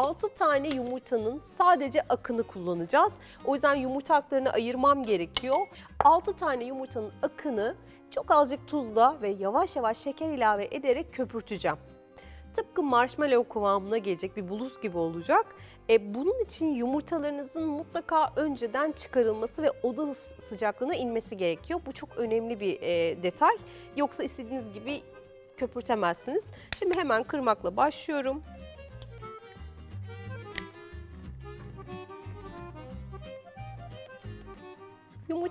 6 tane yumurtanın sadece akını kullanacağız. O yüzden yumurta aklarını ayırmam gerekiyor. 6 tane yumurtanın akını çok azıcık tuzla ve yavaş yavaş şeker ilave ederek köpürteceğim. Tıpkı marshmallow kıvamına gelecek bir bulut gibi olacak. E, bunun için yumurtalarınızın mutlaka önceden çıkarılması ve oda sıcaklığına inmesi gerekiyor. Bu çok önemli bir e, detay. Yoksa istediğiniz gibi köpürtemezsiniz. Şimdi hemen kırmakla başlıyorum.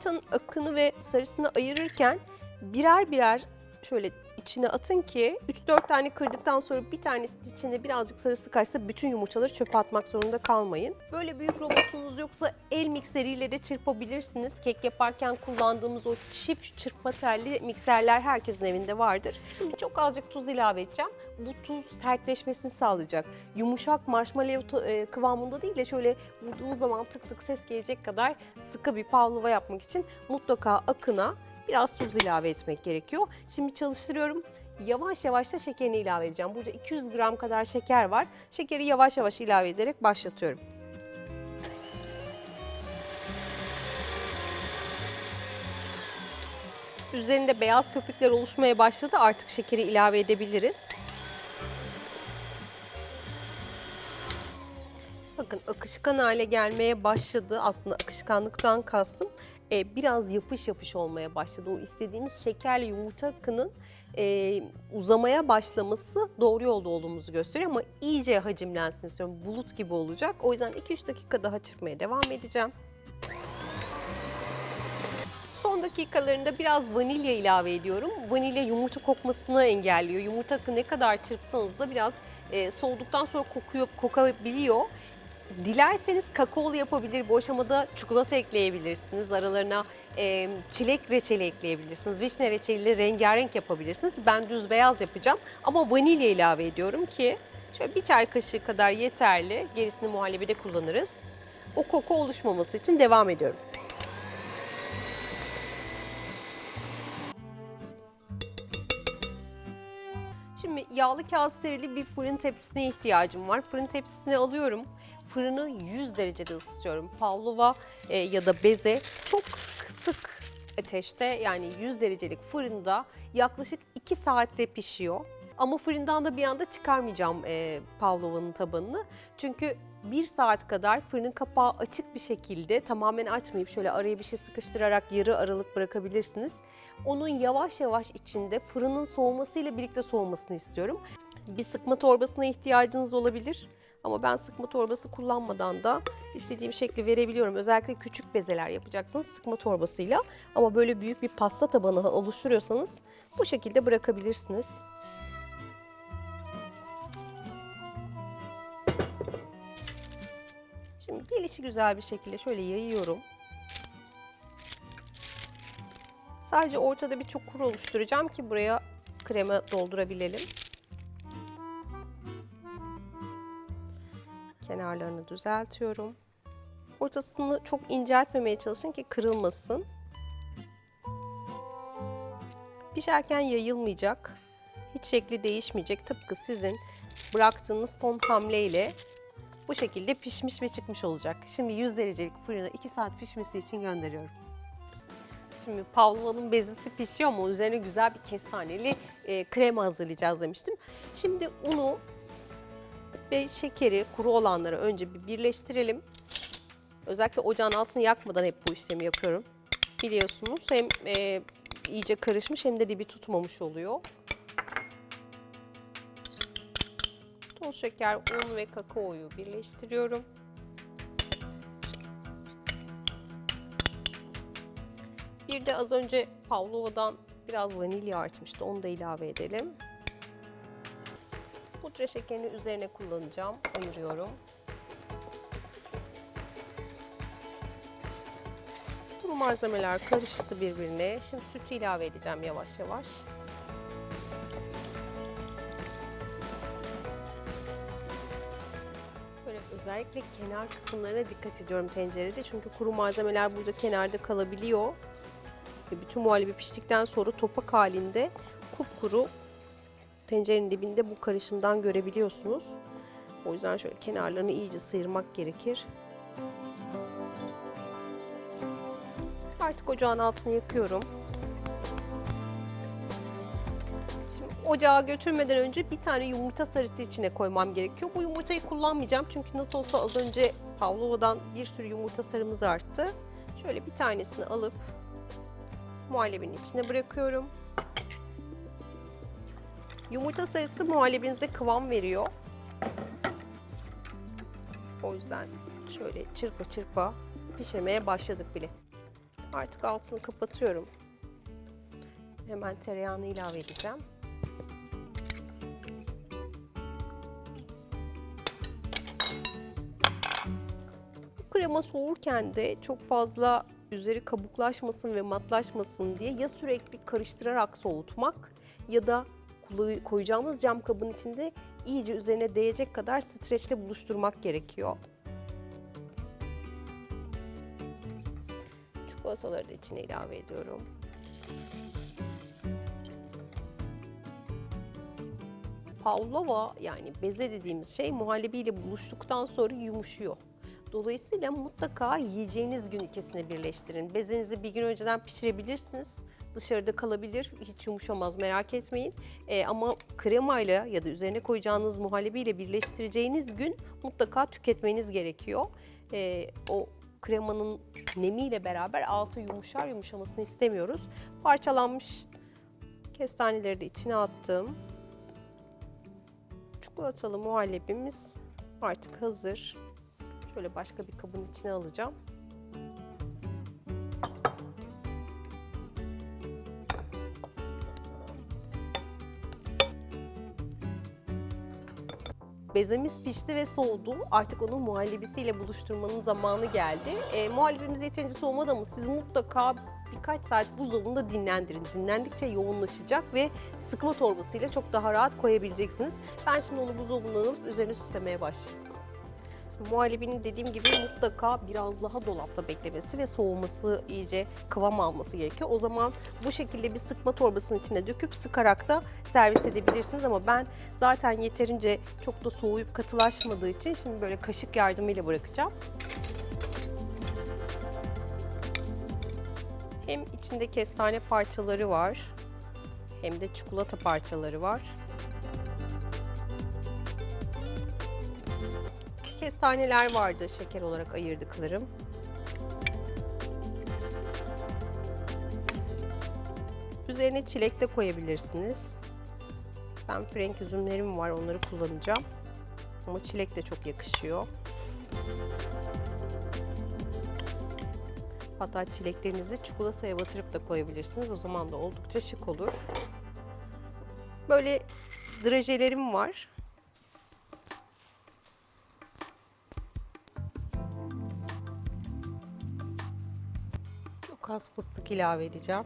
Yumurtanın akını ve sarısını ayırırken birer birer şöyle içine atın ki 3-4 tane kırdıktan sonra bir tanesi içinde birazcık sarısı kaçsa bütün yumurtaları çöpe atmak zorunda kalmayın. Böyle büyük robotunuz yoksa el mikseriyle de çırpabilirsiniz. Kek yaparken kullandığımız o çift çırpma telli mikserler herkesin evinde vardır. Şimdi çok azıcık tuz ilave edeceğim. Bu tuz sertleşmesini sağlayacak. Yumuşak marshmallow e, kıvamında değil de şöyle vurduğunuz zaman tık tık ses gelecek kadar sıkı bir pavlova yapmak için mutlaka akına biraz tuz ilave etmek gerekiyor. Şimdi çalıştırıyorum. Yavaş yavaş da şekerini ilave edeceğim. Burada 200 gram kadar şeker var. Şekeri yavaş yavaş ilave ederek başlatıyorum. Üzerinde beyaz köpükler oluşmaya başladı. Artık şekeri ilave edebiliriz. Bakın akışkan hale gelmeye başladı. Aslında akışkanlıktan kastım e, biraz yapış yapış olmaya başladı. O istediğimiz şekerli yumurta akının e, uzamaya başlaması doğru yolda olduğumuzu gösteriyor ama iyice hacimlensin istiyorum. Bulut gibi olacak. O yüzden 2-3 dakika daha çırpmaya devam edeceğim. Son dakikalarında biraz vanilya ilave ediyorum. Vanilya yumurta kokmasını engelliyor. Yumurta akı ne kadar çırpsanız da biraz e, soğuduktan sonra kokuyor, kokabiliyor. Dilerseniz kakaolu yapabilir. Bu aşamada çikolata ekleyebilirsiniz. Aralarına e, çilek reçeli ekleyebilirsiniz. Vişne reçeliyle rengarenk yapabilirsiniz. Ben düz beyaz yapacağım ama vanilya ilave ediyorum ki şöyle bir çay kaşığı kadar yeterli. Gerisini muhallebide kullanırız. O koku oluşmaması için devam ediyorum. Şimdi yağlı kağıt serili bir fırın tepsisine ihtiyacım var. Fırın tepsisini alıyorum. Fırını 100 derecede ısıtıyorum. Pavlova e, ya da beze çok kısık ateşte yani 100 derecelik fırında yaklaşık 2 saatte pişiyor. Ama fırından da bir anda çıkarmayacağım e, pavlovanın tabanını. Çünkü bir saat kadar fırının kapağı açık bir şekilde tamamen açmayıp şöyle araya bir şey sıkıştırarak yarı aralık bırakabilirsiniz. Onun yavaş yavaş içinde fırının soğumasıyla birlikte soğumasını istiyorum. Bir sıkma torbasına ihtiyacınız olabilir. Ama ben sıkma torbası kullanmadan da istediğim şekli verebiliyorum. Özellikle küçük bezeler yapacaksınız sıkma torbasıyla. Ama böyle büyük bir pasta tabanı oluşturuyorsanız bu şekilde bırakabilirsiniz. Şimdi gelişi güzel bir şekilde şöyle yayıyorum. Sadece ortada bir çukur oluşturacağım ki buraya krema doldurabilelim. Kenarlarını düzeltiyorum. Ortasını çok inceltmemeye çalışın ki kırılmasın. Pişerken yayılmayacak. Hiç şekli değişmeyecek. Tıpkı sizin bıraktığınız son hamleyle bu şekilde pişmiş ve çıkmış olacak. Şimdi 100 derecelik fırına 2 saat pişmesi için gönderiyorum. Şimdi pavlovanın bezesi pişiyor ama üzerine güzel bir kestaneli e, krema hazırlayacağız demiştim. Şimdi unu ve şekeri kuru olanları önce bir birleştirelim. Özellikle ocağın altını yakmadan hep bu işlemi yapıyorum. Biliyorsunuz hem e, iyice karışmış hem de dibi tutmamış oluyor. Toz şeker, un ve kakaoyu birleştiriyorum. Bir de az önce Pavlova'dan biraz vanilya artmıştı. Onu da ilave edelim. Pudra şekerini üzerine kullanacağım. Ayırıyorum. Bu malzemeler karıştı birbirine. Şimdi sütü ilave edeceğim yavaş yavaş. Böyle özellikle kenar kısımlarına dikkat ediyorum tencerede. Çünkü kuru malzemeler burada kenarda kalabiliyor. Ve bütün muhallebi piştikten sonra topak halinde kupkuru tencerenin dibinde bu karışımdan görebiliyorsunuz. O yüzden şöyle kenarlarını iyice sıyırmak gerekir. Artık ocağın altını yakıyorum. Şimdi ocağa götürmeden önce bir tane yumurta sarısı içine koymam gerekiyor. Bu yumurtayı kullanmayacağım çünkü nasıl olsa az önce Pavlova'dan bir sürü yumurta sarımız arttı. Şöyle bir tanesini alıp muhallebinin içine bırakıyorum. Yumurta sarısı muhallebinize kıvam veriyor. O yüzden şöyle çırpa çırpa pişirmeye başladık bile. Artık altını kapatıyorum. Hemen tereyağını ilave edeceğim. Krema soğurken de çok fazla üzeri kabuklaşmasın ve matlaşmasın diye ya sürekli karıştırarak soğutmak ya da koyacağımız cam kabın içinde iyice üzerine değecek kadar streçle buluşturmak gerekiyor. Çikolataları da içine ilave ediyorum. Pavlova yani beze dediğimiz şey muhallebiyle buluştuktan sonra yumuşuyor. Dolayısıyla mutlaka yiyeceğiniz gün ikisini birleştirin. Bezenizi bir gün önceden pişirebilirsiniz. Dışarıda kalabilir, hiç yumuşamaz merak etmeyin. Ee, ama kremayla ya da üzerine koyacağınız muhallebiyle birleştireceğiniz gün mutlaka tüketmeniz gerekiyor. Ee, o kremanın nemiyle beraber altı yumuşar, yumuşamasını istemiyoruz. Parçalanmış kestaneleri de içine attım. Çikolatalı muhallebimiz artık hazır. Şöyle başka bir kabın içine alacağım. Bezemiz pişti ve soğudu. Artık onu muhallebisiyle buluşturmanın zamanı geldi. E, muhallebimiz yeterince soğumadı ama siz mutlaka birkaç saat buzdolabında dinlendirin. Dinlendikçe yoğunlaşacak ve sıkma torbasıyla çok daha rahat koyabileceksiniz. Ben şimdi onu buzdolabından alıp üzerine süslemeye başlayayım. Muhallebinin dediğim gibi mutlaka biraz daha dolapta beklemesi ve soğuması iyice kıvam alması gerekiyor. O zaman bu şekilde bir sıkma torbasının içine döküp sıkarak da servis edebilirsiniz ama ben zaten yeterince çok da soğuyup katılaşmadığı için şimdi böyle kaşık yardımıyla bırakacağım. Hem içinde kestane parçaları var hem de çikolata parçaları var. Kestaneler vardı şeker olarak ayırdıklarım. Üzerine çilek de koyabilirsiniz. Ben frenk üzümlerim var onları kullanacağım. Ama çilek de çok yakışıyor. Hatta çileklerinizi çikolataya batırıp da koyabilirsiniz. O zaman da oldukça şık olur. Böyle drajelerim var. Az fıstık ilave edeceğim.